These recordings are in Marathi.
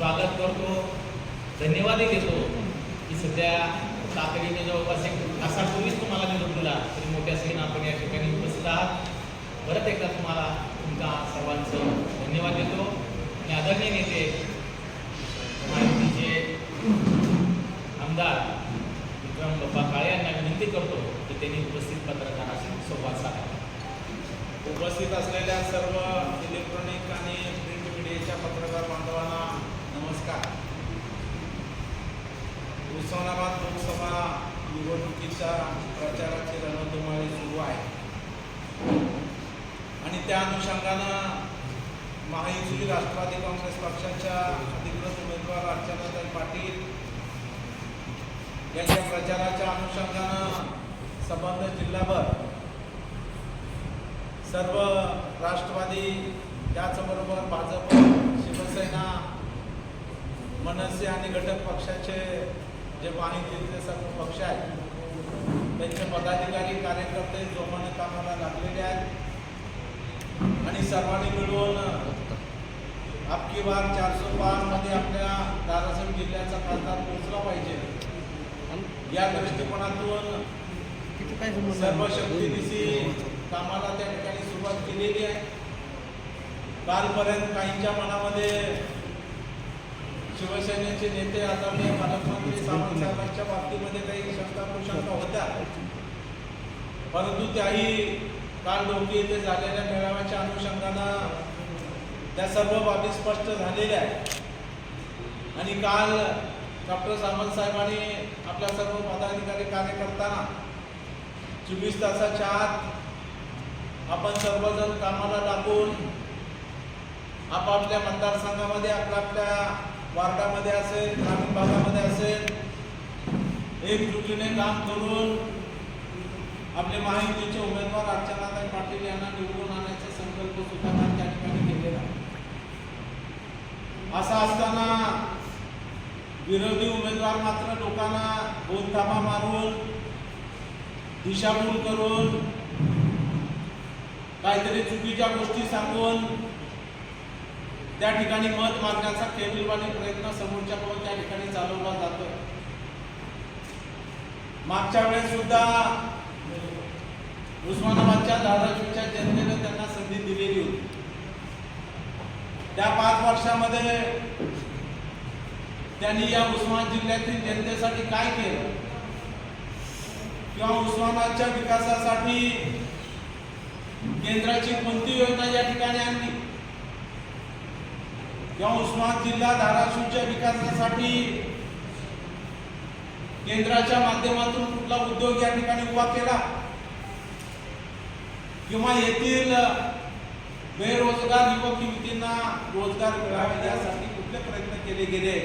स्वागत करतो. धन्यवादही देतो की सध्या तातडीने जवळपास एक तासापूर्वीच तुम्हाला निरोप दिला तरी मोठ्या संख्येनं आपण या ठिकाणी उपस्थित आहात. परत एकदा तुम्हाला तुमच्या सर्वांचं धन्यवाद देतो. आणि आदरणीय नेते माहितीचे आमदार विक्रम बाप्पा काळे यांना विनंती करतो की त्यांनी उपस्थित पत्रकाराशी संवाद साधावा उपस्थित असलेल्या सर्व इलेक्ट्रॉनिक आणि प्रिंट मीडियाच्या पत्रकार बांधवांना नमस्कार उस्मानाबाद लोकसभा निवडणुकीच्या प्रचाराची रणधुमाळी सुरू आहे. आणि त्या अनुषंगानं महायुती राष्ट्रवादी काँग्रेस पक्षाच्या अधिकृत उमेदवार अर्चनाताई पाटील यांच्या प्रचाराच्या अनुषंगानं संबंध जिल्हाभर सर्व राष्ट्रवादी त्याचबरोबर भाजप शिवसेना मनसे आणि घटक पक्षाचे जे माहितीचे सर्व पक्ष आहेत. त्यांचे पदाधिकारी कार्यकर्ते जोमाने कामाला लागलेले आहेत. आणि सर्वांनी मिळून आपकी बार चारशे मध्ये आपल्या धाराशिव जिल्ह्याचा खासदार पोहोचला पाहिजे. या दृष्टिकोनातून सर्व शक्तीनिशी कामाला त्या ठिकाणी सुरुवात केलेली आहे. कालपर्यंत काहींच्या मनामध्ये शिवसेनेचे नेते आदरणीय पालकमंत्री सावंत साहेबांच्या बाबतीमध्ये काही शंका कुशंका होत्या. परंतु त्याही काल डोकी येथे झालेल्या मेळाव्याच्या अनुषंगानं त्या सर्व बाबी स्पष्ट झालेल्या आहेत. आणि काल डॉक्टर सावंत साहेबांनी आपल्या सर्व पदाधिकारी कार्यकर्त्यांना चोवीस तासाच्या आत आपण सर्वजण कामाला लागून आपापल्या मतदारसंघामध्ये आपल्या आपल्या वार्डामध्ये असेल ग्रामीण भागामध्ये असेल एकजुटीने काम करून आपले महायुतीचे उमेदवार अर्चनाताई पाटील यांना निवडून आणायचा संकल्प सुद्धा त्या ठिकाणी केलेला असा असं असताना विरोधी उमेदवार मात्र लोकांना बोलताबा मारून दिशाभूल करून काहीतरी चुकीच्या गोष्टी सांगून त्या ठिकाणी मत मागण्याचा केविलवाणी प्रयत्न समोरच्याकडून त्या ठिकाणी चालवला जातो. मागच्या वेळेस सुद्धा उस्मानाबादच्या धाराशिवच्या जनतेने त्यांना संधी दिलेली होती. त्या पाच वर्षामध्ये त्यांनी या उस्मान जिल्ह्यातील जनतेसाठी काय केलं? किंवा उस्मानाबादच्या विकासासाठी केंद्राची कोणती योजना या ठिकाणी आणली? किंवा उस्मान जिल्हा धाराशिवच्या विकासासाठी केंद्राच्या माध्यमातून कुठला उद्योग या ठिकाणी उभा केला? किंवा येथील बेरोजगार युवक युवतींना रोजगार मिळावे यासाठी कुठले प्रयत्न केले गेले?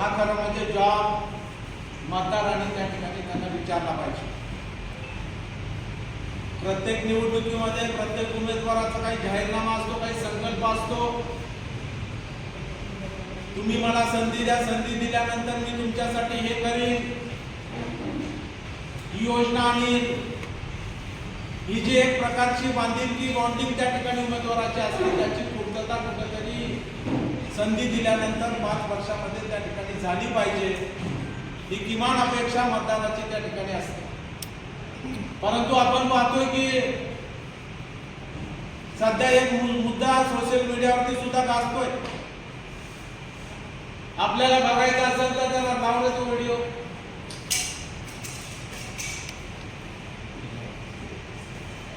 हा खरं म्हणजे जॉब मतदारांनी त्या ठिकाणी त्यांना विचारला पाहिजे. प्रत्येक निवडणुकीमध्ये प्रत्येक उमेदवाराचा काही जाहीरनामा असतो काही संकल्प असतो. तुम्ही मला संधी द्या संधी दिल्यानंतर मी तुमच्यासाठी हे करीन. ही योजना आणीन ही जी एक प्रकारची बांधिलकी बॉन्डिंग त्या ठिकाणी उमेदवाराची असते त्याची पूर्तता कुठेतरी संधी दिल्यानंतर पाच वर्षामध्ये त्या ठिकाणी झाली पाहिजे. ही किमान अपेक्षा मतदानाची त्या ठिकाणी असते. परंतु आपण पाहतोय की सध्या एक मुद्दा सोशल मीडियावरती सुद्धा गाजतोय. आपल्याला बघायचं असेल तर त्याला लावलं तो व्हिडिओ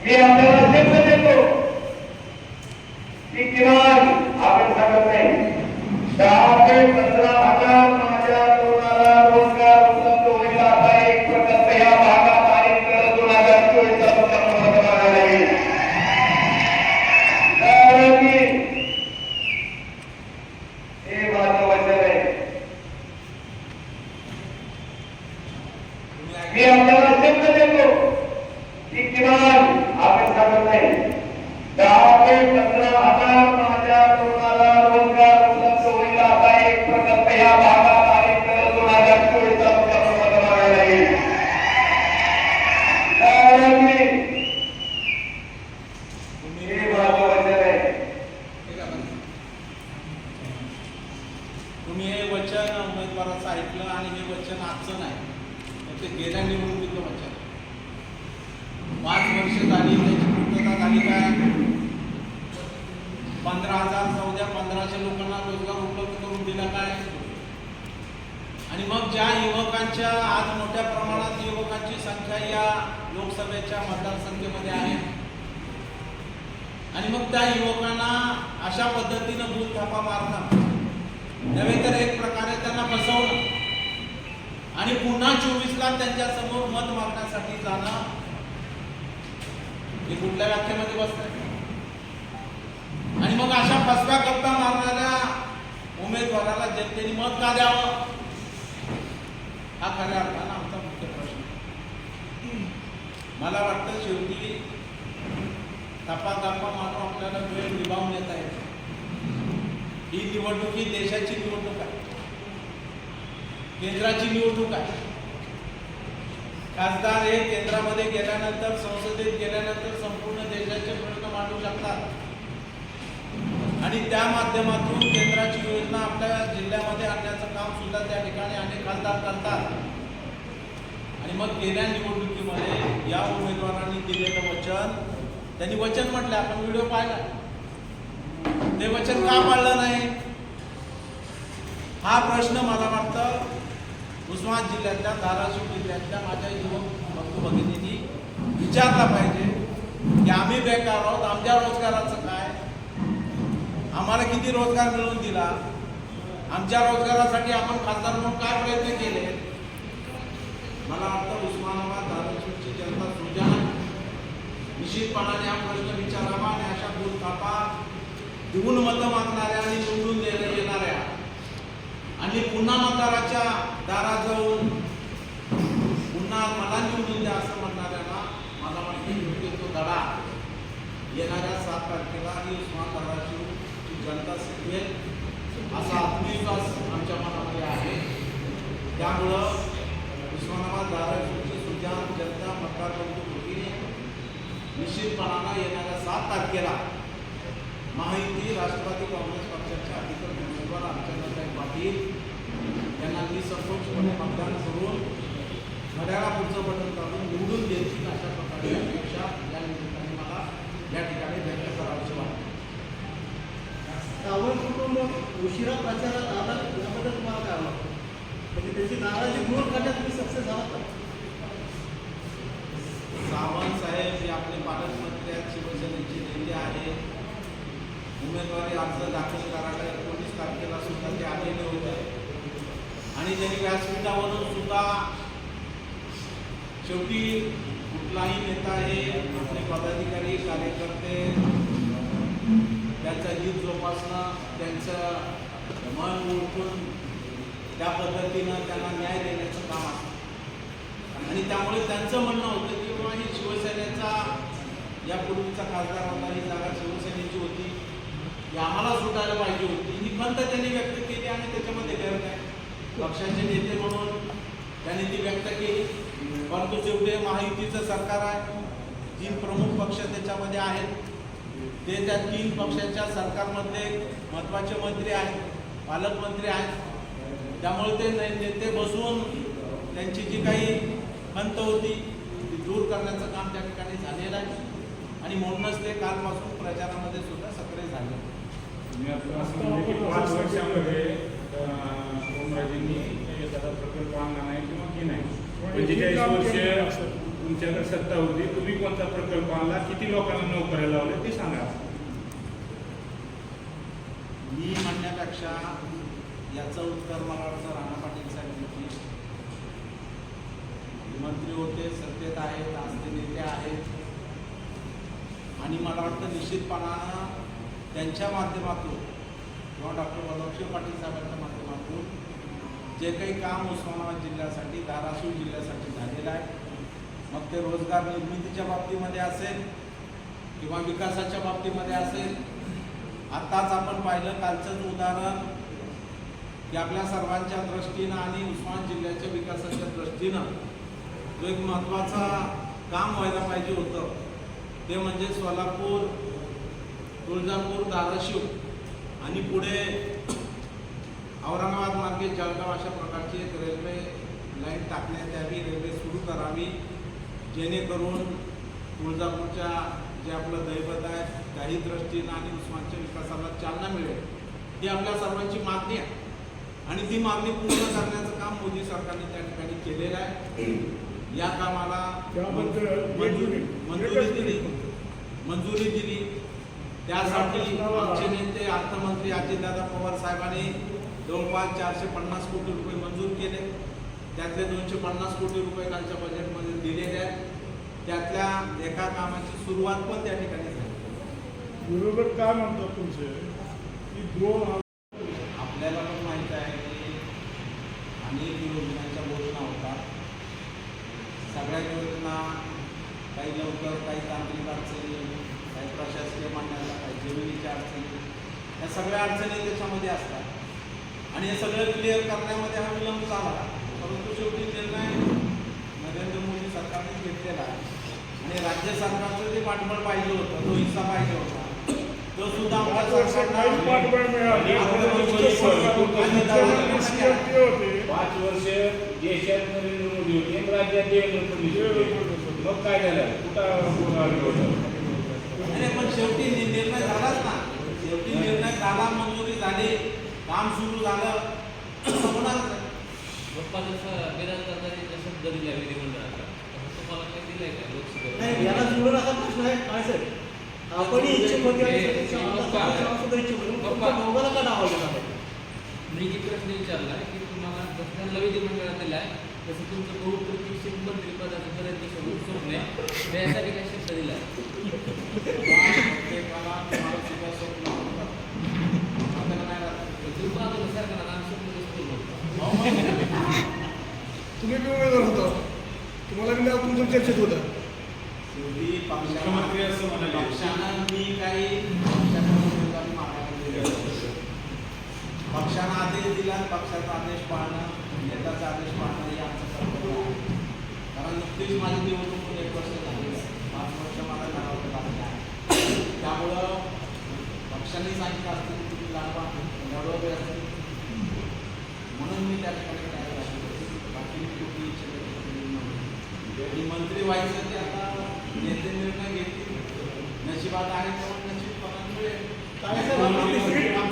मी आपल्याला आपण नाही. एक या भागात हे वचन उमेदवाराचं ऐकलं आणि हे वचन आजचं नाही. गेल्या निवडणुकीचं वचन. पाच वर्ष झाली त्याची पूर्तता झाली काय? पंधरा हजार चौदा पंधराशे लोकांना रोजगार उपलब्ध करून दिला काय? आणि मग ज्या युवकांच्या आज मोठ्या प्रमाणात युवकांची संख्या या लोकसभेच्या मतदारसंख्येमध्ये आहे. आणि मग त्या युवकांना अशा पद्धतीनं भूत थापा मारणं. नव्हे तर एक प्रकारे त्यांना फसवणं आणि पुन्हा चोवीसला त्यांच्यासमोर मत मागण्यासाठी जाणं. ते कुठल्या व्याख्येमध्ये बसत आणि मग अशा फसव्या गप्पा मारणाऱ्या उमेदवाराला जनतेने मत का द्यावं? हा खऱ्या अर्थानं आमचा मुख्य प्रश्न. मला वाटतं शेवटी तपा गप्पा मारून आपल्याला वेळ निभावून येता येते ही निवडणूक ही देशाची निवडणूक आहे. केंद्राची निवडणूक आहे. खासदार हे केंद्रामध्ये गेल्यानंतर संसदेत गेल्यानंतर संपूर्ण देशाचे प्रश्न मांडू शकतात. आणि त्या माध्यमातून केंद्राची योजना आपल्या जिल्ह्यामध्ये आणण्याचं काम सुद्धा त्या ठिकाणी अनेक खासदार करतात. आणि मग गेल्या निवडणुकीमध्ये या उमेदवारांनी दिलेलं वचन त्यांनी वचन म्हटलं आपण व्हिडिओ पाहिला. ते वचन का पाळलं नाही? हा प्रश्न मला वाटतं उस्मान जिल्ह्यातल्या धाराशिव जिल्ह्यातल्या माझ्या युवक बंधू भगिनींनी विचारला पाहिजे की आम्ही बेकार आहोत आमच्या रोजगाराचं काय? आम्हाला किती रोजगार मिळवून दिला? आमच्या रोजगारासाठी आपण खासदार म्हणून काय प्रयत्न केले? मला वाटतं उस्मानाबाद धाराशिवची जनता सुजान निश्चितपणाने हा प्रश्न विचारावा आणि अशा भूलथापा देऊन मतं मागणाऱ्या आणि निवडून येणाऱ्या आणि पुन्हा मतदाराच्या दारात जाऊन पुन्हा मला निवडून द्या असं म्हणणाऱ्यांना मला माहिती मिळते तो धडा येणाऱ्या सात तारखेला ही उस्मान धाराशिवची जनता शिकवेल असा आत्मविश्वास आमच्या मनामध्ये आहे. त्यामुळं उस्मानाबाद धाराशिवची सुद्धा जनता मतदार बंधू निश्चितपणानं येणाऱ्या सात तारखेला महायुती राष्ट्रवादी काँग्रेस पक्षाच्या अधिकृत उमेदवार अर्चनाताई पाटील यांना निसंकोचपणे मतदान करून घड्याळा पुढचं बटन दाबून निवडून द्यायची अशा प्रकारची अपेक्षा या निमित्ताने मला या ठिकाणी व्यक्त करावीशी वाटते. सावंत कुटुंब उशिरा प्रचारात आलं याबद्दल तुम्हाला काय वाटतं? म्हणजे त्याची नाराजी दूर करण्यात तुम्ही सक्सेस आहात का? सावंत साहेब हे आपले पालकमंत्री आहेत शिवसेनेचे नेते आहेत उमेदवारी अर्ज दाखल करायला एकोणीस तारखेला सुद्धा ते आलेले होते. आणि त्यांनी व्यासपीठावरून सुद्धा शेवटी कुठलाही नेता हे आपले पदाधिकारी कार्यकर्ते त्यांचं हित जोपासणं त्यांचं मन ओळखून त्या पद्धतीनं त्यांना न्याय देण्याचं काम असतं आणि त्यामुळे त्यांचं म्हणणं होतं की बाबा ही शिवसेनेचा यापूर्वीचा खासदार होता ही जागा शिवसेनेची होती. ही आम्हाला सुटायला पाहिजे होती. ही खंत त्यांनी व्यक्त केली आणि त्याच्यामध्ये गैर नाही पक्षाचे नेते म्हणून त्यांनी ती व्यक्त केली. परंतु शेवटी महायुतीचं सरकार आहे तीन प्रमुख पक्ष त्याच्यामध्ये आहेत. ते त्या तीन पक्षाच्या सरकारमधले महत्त्वाचे मंत्री आहेत पालकमंत्री आहेत. त्यामुळे ते नेते बसून त्यांची जी काही खंत होती ती दूर करण्याचं काम त्या ठिकाणी झालेलं आहे. आणि म्हणूनच ते कालपासून प्रचारामध्ये सुद्धा सक्रिय झाले तुम्ही आता असं म्हणले की पाच वर्षामध्ये अं, ओमराजेंनी एखादा आणला नाही किंवा की नाही? पंचेचाळीस वर्ष तुमच्याकडे सत्ता होती तुम्ही कोणता प्रकल्प आणला? किती लोकांना नोकऱ्या लावल्या? ते सांगा. मी म्हणण्यापेक्षा याचं उत्तर मला वाटतं राणा पाटील साहेब देतील. मंत्री होते सत्तेत आहेत आज ते नेते आहेत. आणि मला वाटतं निश्चितपणानं त्यांच्या माध्यमातून किंवा डॉक्टर बलवशिव पाटील साहेबांच्या माध्यमातून जे काही काम उस्मानाबाद जिल्ह्यासाठी धाराशिव जिल्ह्यासाठी झालेलं आहे मग ते रोजगार निर्मितीच्या बाबतीमध्ये असेल किंवा विकासाच्या बाबतीमध्ये असेल आत्ताच आपण पाहिलं कालचंच उदाहरण की आपल्या सर्वांच्या दृष्टीनं आणि उस्मान जिल्ह्याच्या विकासाच्या दृष्टीनं जो एक महत्त्वाचा काम व्हायला पाहिजे होतं ते म्हणजे सोलापूर तुळजापूर धाराशिव आणि पुढे औरंगाबाद मार्गे जळगाव अशा प्रकारची एक रेल्वे लाईन टाकण्यात यावी रेल्वे सुरू करावी. जेणेकरून तुळजापूरच्या जे आपलं दैवत आहे काही दृष्टीनं आणि उस्मानच्या विकासाला चालना मिळेल ही आपल्या सर्वांची मागणी आहे. आणि ती मागणी पूर्ण करण्याचं काम मोदी सरकारने त्या ठिकाणी केलेलं आहे. या कामाला मंजुरी मंजुरी दिली मंजुरी दिली त्यासाठी आमचे नेते अर्थमंत्री अजितदादा पवार साहेबांनी जवळपास चारशे पन्नास कोटी रुपये मंजूर केले. त्यातले दोनशे पन्नास कोटी रुपये कालच्या बजेटमध्ये दिलेले आहेत. त्यातल्या एका कामाची सुरुवात पण त्या ठिकाणी झाली. विरोधक काय म्हणतात तुमचे? की हा आपल्याला पण माहीत आहे की अनेक योजनांच्या घोषणा होतात सगळ्या योजना काही लवकर काही तांत्रिक अडचणी काही प्रशासकीय मांडण्याला काही जमिनीच्या अडचणी. या सगळ्या अडचणी त्याच्यामध्ये असतात. आणि हे सगळं क्लिअर करण्यामध्ये हा विलंब झाला. परंतु शेवटी निर्णय नरेंद्र मोदी सरकारने घेतलेला आहे. आणि राज्य सरकारचं जे पाठबळ पाहिजे होतं जो हिस्सा पाहिजे होता. तो सुद्धा पाच वर्ष देशात नरेंद्र मोदी होते. राज्यात देवेंद्र फडणवीस होते. मग काय झालं? कुठं पण शेवटी निर्णय झालाच ना. शेवटी निर्णय झाला मंजुरी झाली. काम सुरू झालं. आहे. पप्पा जसं करताना जसं दिल्या विधिमंडळाचा तसं तुम्हाला काही दिलंय का? लोकसभेला याला जोडून असा प्रश्न आहे. काय साहेब? आपण इच्छुक होते दोघांना का मी एक प्रश्न विचारला की तुम्हाला त्यांना विधिमंडळात दिलाय तसं तुमचं बहुप्रतीक्षित मंत्रिपदाचं पर्यंत सोडून आहे त्यासाठी काय शब्द दिला प्रत्येकाला तुम्हाला सुद्धा स्वप्न होतं. आपल्याला नाही राहत. दुर्भाग्य सरकारला आम्ही स्वप्न दिसतो बोलतो तुम्ही बी उमेदवार होता तुम्हाला बी नाव तुमचं चर्चेत होतं. शेवटी मुख्यमंत्री पक्षानं असं म्हणाले. पक्षानं मी काही. पक्षानं आदेश दिला पक्षाचा आदेश पाळणं नेत्याचा आदेश पाळणं हे आमचं कर्तव्य आहे. कारण नुकतीच माझी निवडणूक एक वर्ष झालेली आहे. पाच वर्ष मला लढावं लागलं आहे. त्यामुळं पक्षाने सांगितलं असतं की तुम्ही लढवा लढवले असते. म्हणून मी त्या ठिकाणी आणि मंत्री व्हायसाठी आता नेते निर्णय घेतील. नशिबात आहे म्हणून नशीब मिळेल